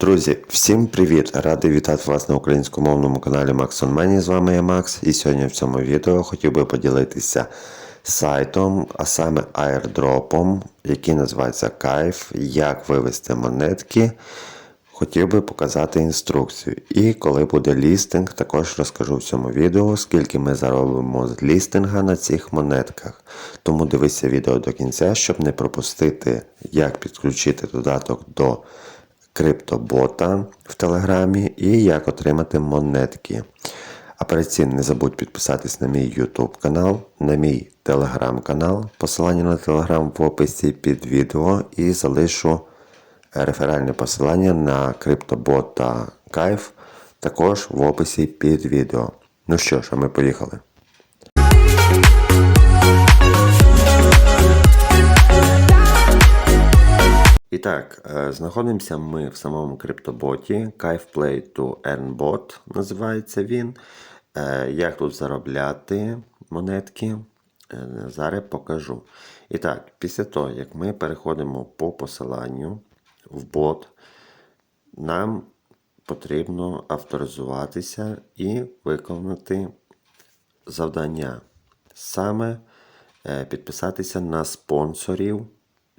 Друзі, всім привіт! Радий вітати вас на українськомовному каналі Max on Money. З вами я Макс, і сьогодні в цьому відео хотів би поділитися сайтом, а саме airdropом, який називається Кайф, як вивести монетки. Хотів би показати інструкцію. І коли буде лістинг, також розкажу в цьому відео, скільки ми заробимо з лістинга на цих монетках. Тому дивися відео до кінця, щоб не пропустити, як підключити додаток до криптобота в Телеграмі і як отримати монетки. А перед цим не забудь підписатись на мій YouTube канал, на мій Telegram канал. Посилання на Telegram в описі під відео і залишу реферальне посилання на криптобота Кайф також в описі під відео. Ну що ж, а ми поїхали. І так, е, знаходимося ми в самому криптоботі Kaif Play to Earn Bot називається він. Е, Як тут заробляти монетки, е, зараз покажу. І так, після того, як ми переходимо по посиланню в бот, нам потрібно авторизуватися і виконати завдання. Саме підписатися на спонсорів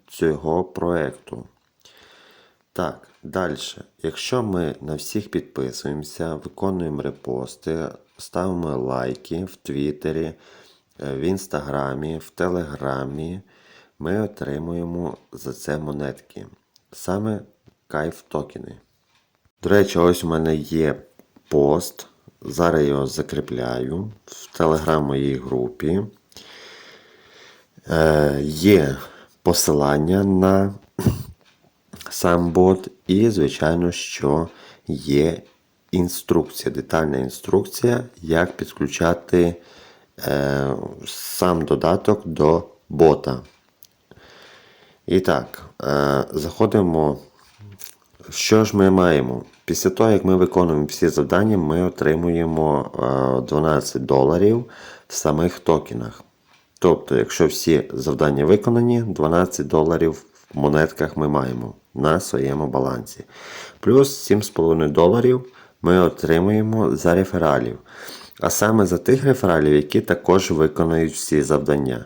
цього проекту. Так, далі. Якщо ми на всіх підписуємося, виконуємо репости, ставимо лайки в Твіттері, е, в Інстаграмі, в Телеграмі, ми отримуємо за це монетки. Саме кайф токени. До речі, ось у мене є пост. Зараз його закріпляю в телеграм моїй групі. Е, є посилання на сам бот, і, звичайно, що є інструкція, детальна інструкція, як підключати е, сам додаток до бота. І так, е, заходимо. Що ж ми маємо? Після того, як ми виконуємо всі завдання, ми отримуємо е, 12 доларів в самих токенах. Тобто, якщо всі завдання виконані, 12 доларів в монетках ми маємо на своєму балансі. Плюс 7,5 доларів ми отримуємо за рефералів. А саме за тих рефералів, які також виконують всі завдання.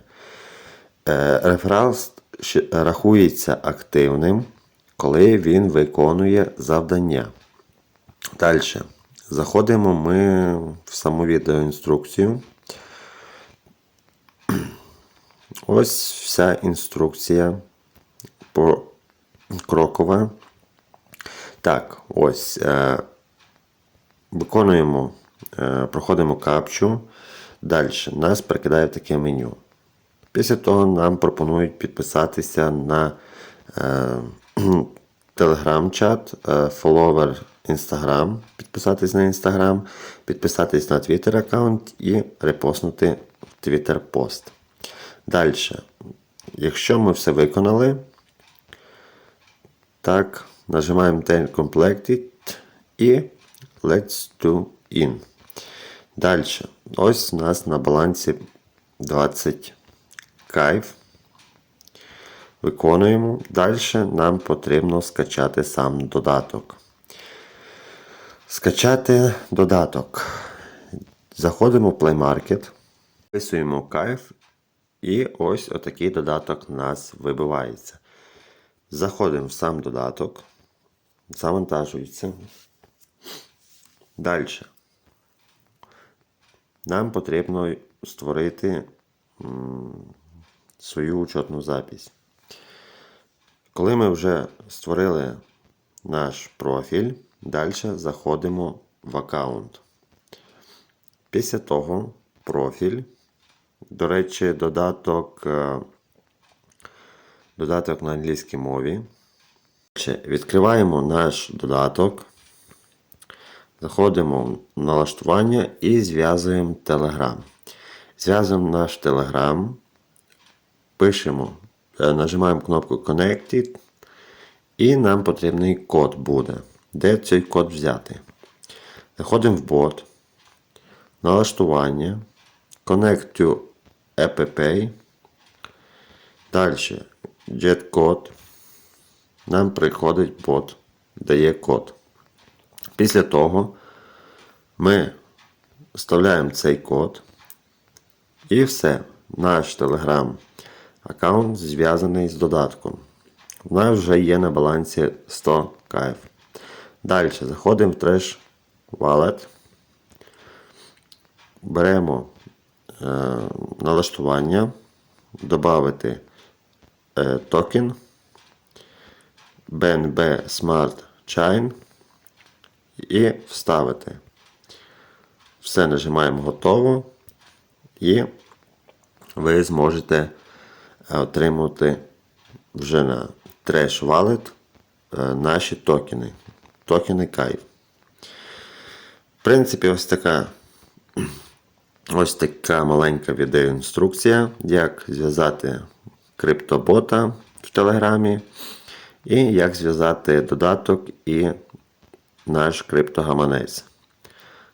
Е, Реферал рахується активним, коли він виконує завдання. Далі. Заходимо ми в саму відеоінструкцію. Ось вся інструкція покрокова. Так, ось. Е, виконуємо, е, проходимо капчу. Далі нас прикидає в таке меню. Після того нам пропонують підписатися на е, телеграм-чат, е, follower Instagram, підписатись на Instagram, підписатись на Twitter аккаунт і репостнути Twitter пост. Далі. Якщо ми все виконали, так, нажимаємо Ten Completed і Let's do in. Далі. Ось у нас на балансі 20 кайф. Виконуємо. Далі нам потрібно скачати сам додаток. Скачати додаток. Заходимо в Play Market, вписуємо кайф, і ось отакий додаток у нас вибивається. Заходимо в сам додаток, завантажується. Далі. Нам потрібно створити свою учетну запись. Коли ми вже створили наш профіль, далі заходимо в аккаунт. Після того профіль. До речі, додаток, е, додаток на англійській мові. Відкриваємо наш додаток. Заходимо в налаштування і зв'язуємо Telegram. Зв'язуємо наш Telegram. Пишемо, е, нажимаємо кнопку Connected. І нам потрібний код буде. Де цей код взяти? Заходимо в бот. Налаштування. Connect to Pay. Далі. Jet-код. Нам приходить бот. дає код. Після того ми вставляємо цей код і все. Наш Telegram аккаунт зв'язаний з додатком. У нас вже є на балансі 100 кайф. Далі заходимо в Trash Wallet. Беремо налаштування, додати е, токен BNB Smart Chain і вставити. Все нажимаємо готово і ви зможете е, отримати вже на Trash Wallet е, наші токени. Токени кайф. В принципі, ось така ось така маленька відеоінструкція, як зв'язати криптобота в Телеграмі, і як зв'язати додаток і наш криптогаманець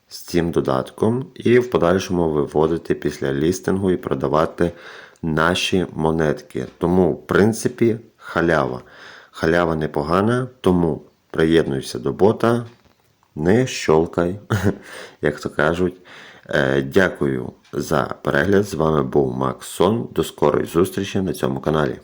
з цим додатком, і в подальшому виводити після лістингу і продавати наші монетки. Тому, в принципі, халява. Халява непогана, тому приєднуйся до бота, не щолкай, як то кажуть. Е, Дякую за перегляд. З вами був Макс Сон. До скорої зустрічі на цьому каналі.